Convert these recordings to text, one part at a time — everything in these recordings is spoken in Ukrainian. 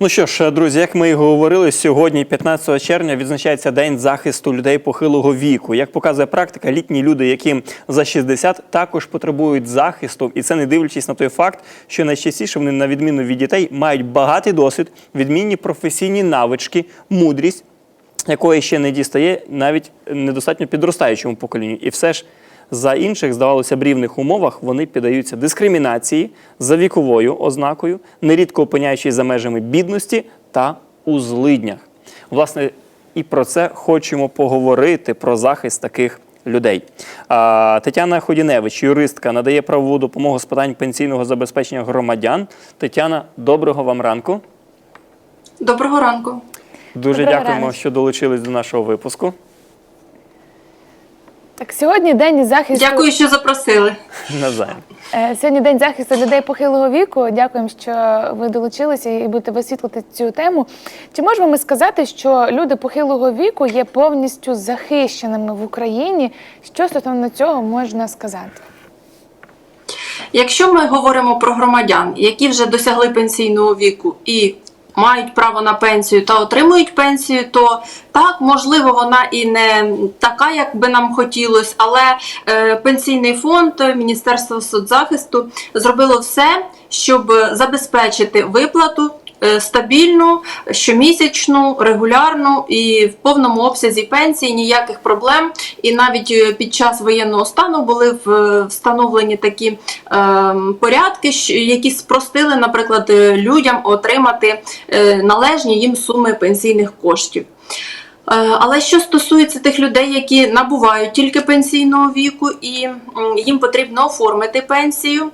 Ну що ж, друзі, як ми і говорили, сьогодні, 15 червня, відзначається День захисту людей похилого віку. Як показує практика, літні люди, яким за 60, також потребують захисту, і це не дивлячись на той факт, що найчастіше вони, на відміну від дітей, мають багатий досвід, відмінні професійні навички, мудрість, якої ще не дістає навіть недостатньо підростаючому поколінню. І все ж за інших, здавалося б, рівних умовах вони піддаються дискримінації за віковою ознакою, нерідко опиняючись за межами бідності та у злиднях. Власне, і про це хочемо поговорити про захист таких людей. А, Тетяна Ходіневич, юристка, надає правову допомогу з питань пенсійного забезпечення громадян. Тетяна, доброго вам ранку. Доброго ранку. Дуже Доброго дякуємо, ранку. що долучились до нашого випуску. Так, сьогодні день захисту. Дякую, що запросили. Навзаєм. Е, Сьогодні день захисту людей похилого віку. Дякуємо, що ви долучилися і будете висвітлити цю тему. Чи можемо ми сказати, що люди похилого віку є повністю захищеними в Україні? Що стосовно цього можна сказати? Якщо ми говоримо про громадян, які вже досягли пенсійного віку і мають право на пенсію та отримують пенсію, то так, можливо, вона і не така, як би нам хотілося, але е, пенсійний фонд, Міністерство соцзахисту зробило все, щоб забезпечити виплату е, стабільну, щомісячну, регулярну і в повному обсязі пенсії ніяких проблем. І навіть е, під час воєнного стану були в- встановлені такі е, порядки, які спростили, наприклад, е, людям отримати е, належні їм суми пенсійних коштів. Е, Але що стосується тих людей, які набувають тільки пенсійного віку, і їм потрібно оформити пенсію.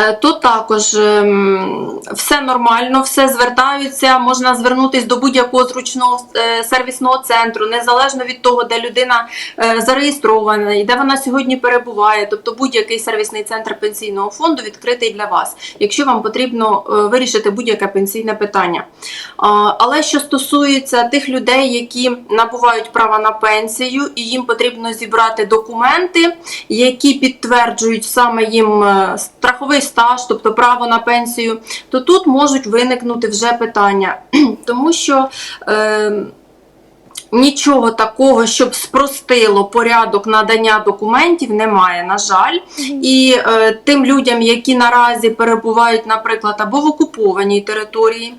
Е, То також ем, все нормально, все звертаються. Можна звернутися до будь-якого зручного е, сервісного центру, незалежно від того, де людина е, зареєстрована і де вона сьогодні перебуває. Тобто будь-який сервісний центр пенсійного фонду відкритий для вас, якщо вам потрібно вирішити будь-яке пенсійне питання. Але що стосується тих людей, які набувають права на пенсію, і їм потрібно зібрати документи, які підтверджують саме їм страховий стаж, тобто право на пенсію, то тут можуть виникнути вже питання, тому що. Е, Нічого такого, щоб спростило порядок надання документів, немає, на жаль. І е, тим людям, які наразі перебувають, наприклад, або в окупованій території,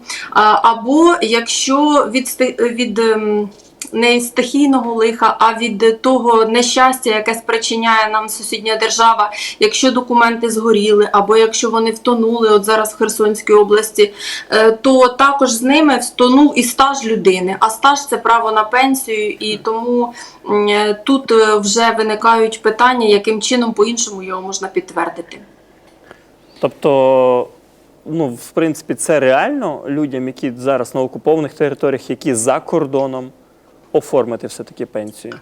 або якщо від, від ем, не від стихійного лиха, а від того нещастя, яке спричиняє нам сусідня держава, якщо документи згоріли, або якщо вони втонули, от зараз в Херсонській області, е, то також з ними втонув і стаж людини. А стаж це право на пенсію, і тому е, тут е, вже виникають питання, яким чином по-іншому його можна підтвердити. Тобто, ну, в принципі, це реально людям, які зараз на окупованих територіях, які за кордоном, оформити все-таки пенсію.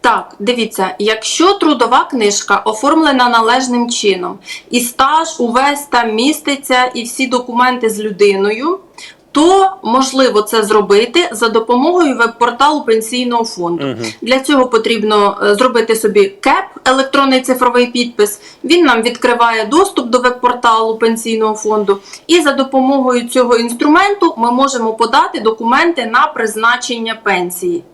Так, дивіться, якщо трудова книжка оформлена належним чином, і стаж увесь там міститься, і всі документи з людиною, то можливо це зробити за допомогою веб-порталу пенсійного фонду. Угу. Для цього потрібно е, зробити собі КЕП, електронний цифровий підпис. Він нам відкриває доступ до веб-порталу пенсійного фонду, і за допомогою цього інструменту ми можемо подати документи на призначення пенсії.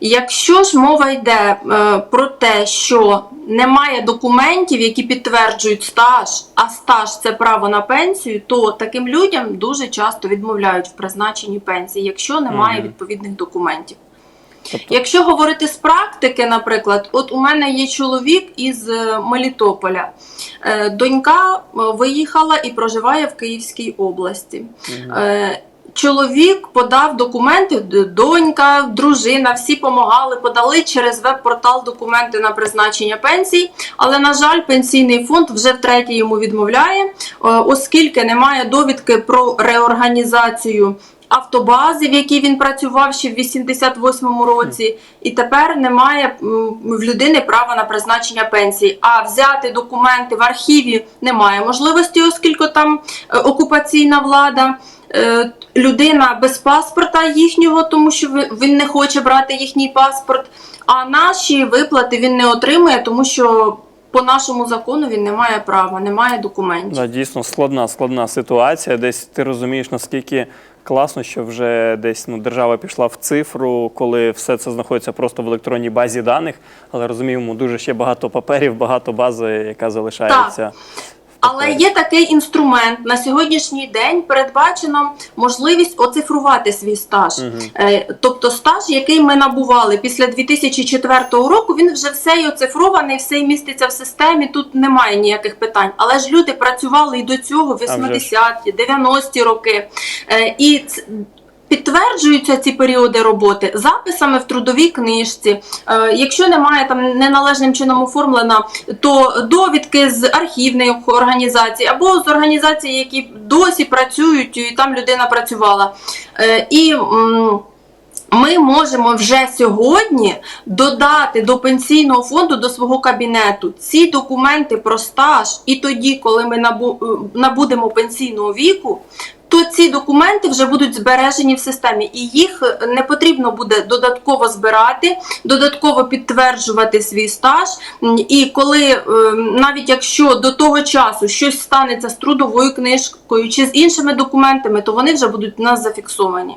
Якщо ж мова йде е, про те, що немає документів, які підтверджують стаж, а стаж це право на пенсію, то таким людям дуже часто відмовляють в призначенні пенсії, якщо немає відповідних документів. Тобто, Якщо говорити з практики, наприклад, от у мене є чоловік із е, Мелітополя. Е, Донька виїхала і проживає в Київській області. Е, Чоловік подав документи, донька, дружина, всі помагали, подали через веб-портал документи на призначення пенсій. Але, на жаль, пенсійний фонд вже втретє йому відмовляє, е, оскільки немає довідки про реорганізацію автобази, в якій він працював ще в 88-му році, і тепер немає в людини права на призначення пенсії. А взяти документи в архіві немає можливості, оскільки там е, окупаційна влада. Е, Людина без паспорта їхнього, тому що він не хоче брати їхній паспорт. А наші виплати він не отримує, тому що по нашому закону він не має права, не має документів. Да, дійсно складна, складна ситуація. Десь ти розумієш, наскільки класно, що вже десь ну, держава пішла в цифру, коли все це знаходиться просто в електронній базі даних. Але розуміємо, дуже ще багато паперів, багато бази, яка залишається. Але є такий інструмент на сьогоднішній день передбачено можливість оцифрувати свій стаж. Е, Тобто стаж, який ми набували після 2004 року, він вже все і оцифрований, все і міститься в системі. Тут немає ніяких питань. Але ж люди працювали і до цього, вже ж. 80-ті, 90-ті роки. Е, І Підтверджуються ці періоди роботи записами в трудовій книжці. Е, якщо немає там неналежним чином оформлена, то довідки з архівних організацій або з організацій, які досі працюють, і там людина працювала. Е, і ми можемо вже сьогодні додати до пенсійного фонду до свого кабінету ці документи про стаж, і тоді, коли ми е, набудемо пенсійного віку, то ці документи вже будуть збережені в системі, і їх не потрібно буде додатково збирати, додатково підтверджувати свій стаж. І коли е, навіть якщо до того часу щось станеться з трудовою книжкою чи з іншими документами, то вони вже будуть в нас зафіксовані.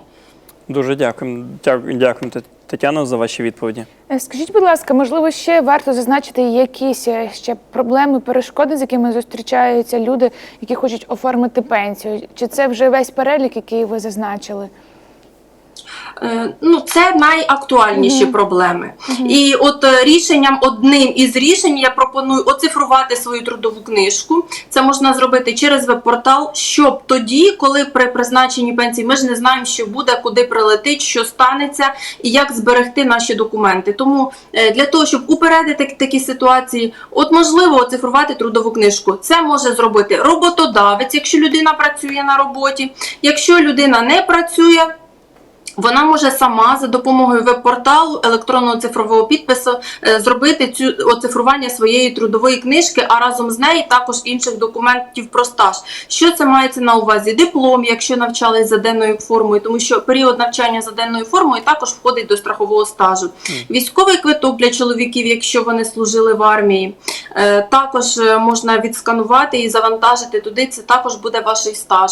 Дуже дякую. Дякую, Тетяно, за ваші відповіді. Е, Скажіть, будь ласка, можливо, ще варто зазначити якісь е, ще проблеми, перешкоди, з якими зустрічаються люди, які хочуть оформити пенсію? Чи це вже весь перелік, який ви зазначили? Е, Ну, це найактуальніші Мгм. проблеми. І от е, рішенням, одним із рішень я пропоную оцифрувати свою трудову книжку. Це можна зробити через веб-портал, щоб тоді, коли при призначенні пенсії, ми ж не знаємо, що буде, куди прилетить, що станеться і як зберегти наші документи. Тому е, для того, щоб упередити такі ситуації, от можливо оцифрувати трудову книжку. Це може зробити роботодавець, якщо людина працює на роботі. Якщо людина не працює, вона може сама за допомогою веб-порталу електронного цифрового підпису е, зробити цю оцифрування своєї трудової книжки, а разом з нею також інших документів про стаж. Що це мається на увазі? Диплом, якщо навчались за денною формою, тому що період навчання за денною формою також входить до страхового стажу. Військовий квиток для чоловіків, якщо вони служили в армії, е, також е, можна відсканувати і завантажити туди. Це також буде ваш стаж.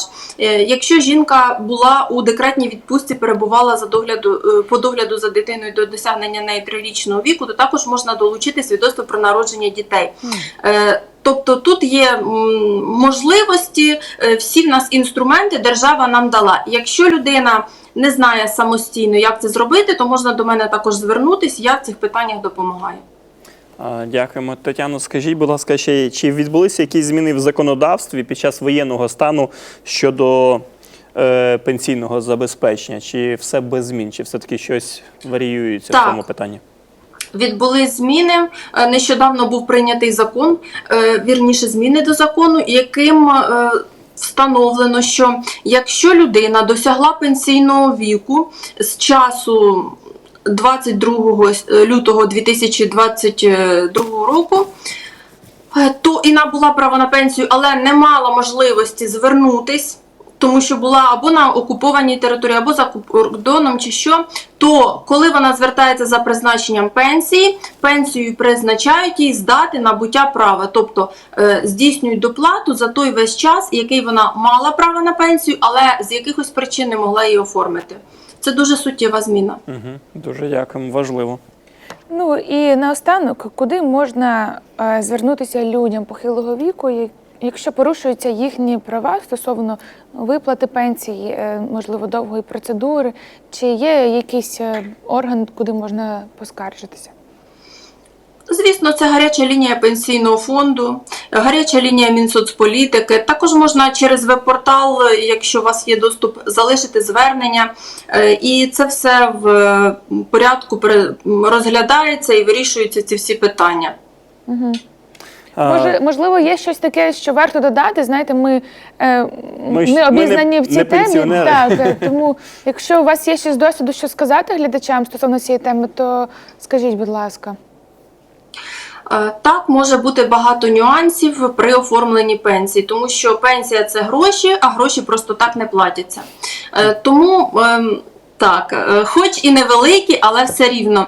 Якщо жінка була у декретній відпустці, перебувала за догляду е, по догляду за дитиною до досягнення неї трирічного віку, то також можна долучити свідоцтво про народження дітей. Е, Тобто тут є можливості, е, всі в нас інструменти держава нам дала. Якщо людина не знає самостійно, як це зробити, то можна до мене також звернутися. Я в цих питаннях допомагаю. Дякуємо, Тетяно. Скажіть, будь ласка, ще чи відбулися якісь зміни в законодавстві під час воєнного стану щодо пенсійного забезпечення? Чи все без змін? Чи все-таки щось варіюється Так. в цьому питанні? Відбулись зміни. Е, Нещодавно був прийнятий закон, е, вірніше зміни до закону, яким е, встановлено, що якщо людина досягла пенсійного віку з часу 22 лютого 2022 року. е, То і набула право на пенсію, але не мала можливості звернутись, тому що була або на окупованій території, або за кордоном, чи що. То коли вона звертається за призначенням пенсії, пенсію призначають їй здати набуття права, тобто е, здійснюють доплату за той весь час, який вона мала право на пенсію, але з якихось причин не могла її оформити. Це дуже суттєва зміна. Угу. Дуже дякуємо, важливо. Ну і наостанок, куди можна е, звернутися людям похилого віку, якщо порушуються їхні права стосовно виплати пенсії, е, можливо, довгої процедури, чи є якийсь е, орган, куди можна поскаржитися? Звісно, це гаряча лінія пенсійного фонду, гаряча лінія Мінсоцполітики. Також можна через веб-портал, якщо у вас є доступ, залишити звернення. Е, І це все в порядку розглядається і вирішуються ці всі питання. Угу. Може, можливо, є щось таке, що варто додати. Знаєте, ми, е, Ми ж- не ми не- обізнані в цій не темі. пенсіонери. Так, е, тому якщо у вас є щось з досвіду, що сказати глядачам стосовно цієї теми, то скажіть, будь ласка. Е, Так, може бути багато нюансів при оформленні пенсії, тому що пенсія це гроші, а гроші просто так не платяться. Е, Тому ем, так, е, хоч і невеликі, але все рівно.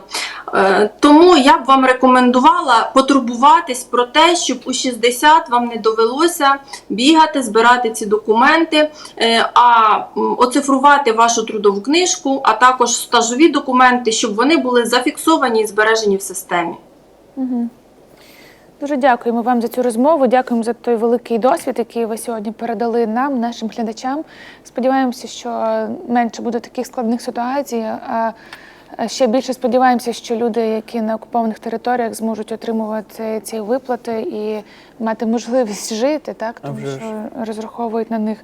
Е, Тому я б вам рекомендувала потурбуватись про те, щоб у 60 вам не довелося бігати, збирати ці документи, е, а оцифрувати вашу трудову книжку, а також стажові документи, щоб вони були зафіксовані і збережені в системі. Дуже дякуємо вам за цю розмову. Дякуємо за той великий досвід, який ви сьогодні передали нам, нашим глядачам. Сподіваємося, що менше буде таких складних ситуацій. А ще більше сподіваємося, що люди, які на окупованих територіях, зможуть отримувати ці виплати і мати можливість жити, так тому що розраховують на них.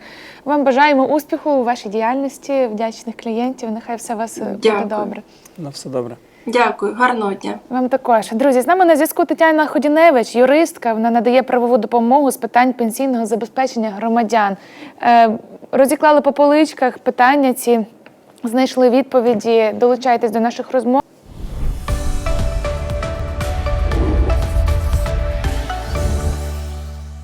Вам бажаємо успіху у вашій діяльності, вдячних клієнтів. Нехай все у вас е, буде добре. На все добре. Дякую, гарного дня. Вам також друзі, з нами на зв'язку Тетяна Ходіневич, юристка. Вона надає правову допомогу з питань пенсійного забезпечення громадян. Е, розіклали по поличках питання ці, знайшли відповіді. Долучайтесь до наших розмов.